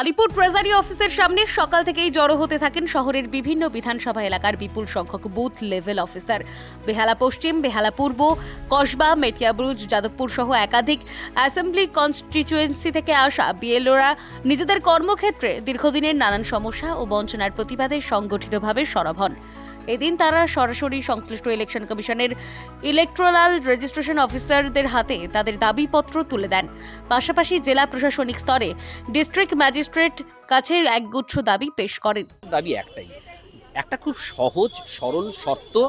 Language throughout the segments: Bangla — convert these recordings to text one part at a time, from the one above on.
আলিপুর ট্রেজারি অফিসের সামনে সকাল থেকেই জড়ো হতে থাকেন শহরের বিভিন্ন বিধানসভা এলাকার বিপুল সংখ্যক বুথ লেভেল অফিসার। বেহালা পশ্চিম, বেহালা পূর্ব, কসবা মেটিয়াব্রুজ যাদবপুর সহ একাধিক অ্যাসেম্বলি কনস্টিটুয়েন্সি থেকে আসা বিএলওরা নিজেদের কর্মক্ষেত্রে দীর্ঘদিনের নানান সমস্যা ও বঞ্চনার প্রতিবাদে সংগঠিতভাবে সরব হন। এদিন তারা সরাসরি সংশ্লিষ্ট ইলেকশন কমিশনের ইলেকট্রাল রেজিস্ট্রেশন অফিসারদের হাতে তাদের দাবিপত্র তুলে দেন। পাশাপাশি জেলা প্রশাসনিক স্তরে ডিস্ট্রিক্ট ম্যাজিস্ট্রেট কাছে একগুচ্ছ দাবি পেশ করেন। দাবি একটাই। একটা খুব সহজ, সরল, শর্ত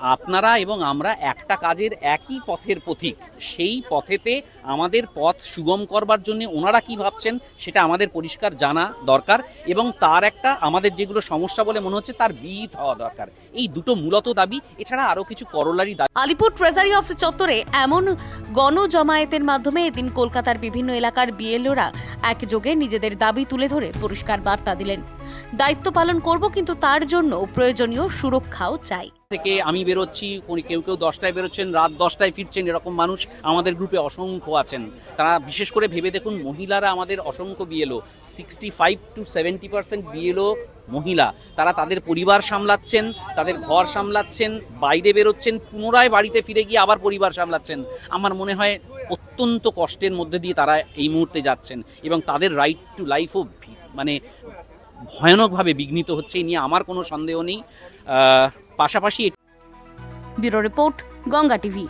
আপনারা এবং আমরা একটা কাজের একই পথের পথিক সেই পথেতে আমাদের পথ সুগম করবার জন্য ওনারা কি ভাবছেন, সেটা আমাদের পরিষ্কার জানা দরকার এবং তার একটা আমাদের যেগুলো সমস্যা বলে মনে হচ্ছে, তার বিহিত হওয়া দরকার। এই দুটো মূলত দাবি, এছাড়া আরও কিছু করলারি দাবি। আলিপুর ট্রেজারি অফিস চত্বরে এমন গণজমায়েতের মাধ্যমে এদিন কলকাতার বিভিন্ন এলাকার বিএলওরা একযোগে নিজেদের দাবি তুলে ধরে পুরস্কার বার্তা দিলেন। দায়িত্ব পালন করব, কিন্তু তার জন্য প্রয়োজনীয় সুরক্ষাও চাই। থেকে আমি বেরোচ্ছি কেউ কেউ দশটায় বেরোচ্ছেন, রাত দশটায় ফিরছেন, এরকম মানুষ আমাদের গ্রুপে অসংখ্য আছেন। তারা বিশেষ করে ভেবে দেখুন, মহিলারা আমাদের অসংখ্য BLO sixty five to seventy percent BLO মহিলা। তারা তাদের পরিবার সামলাচ্ছেন, তাদের ঘর সামলাচ্ছেন, বাইরে বেরোচ্ছেন, পুনরায় বাড়িতে ফিরে গিয়ে আবার পরিবার সামলাচ্ছেন। আমার মনে হয় অত্যন্ত কষ্টের মধ্যে দিয়ে তারা এই মুহূর্তে যাচ্ছেন এবং তাদের রাইট টু লাইফও মানে ভয়ানকভাবে বিঘ্নিত হচ্ছে এই নিয়ে আমার কোনো সন্দেহ নেই। পাশাপাশি ব্যুরো রিপোর্ট, গঙ্গা টিভি।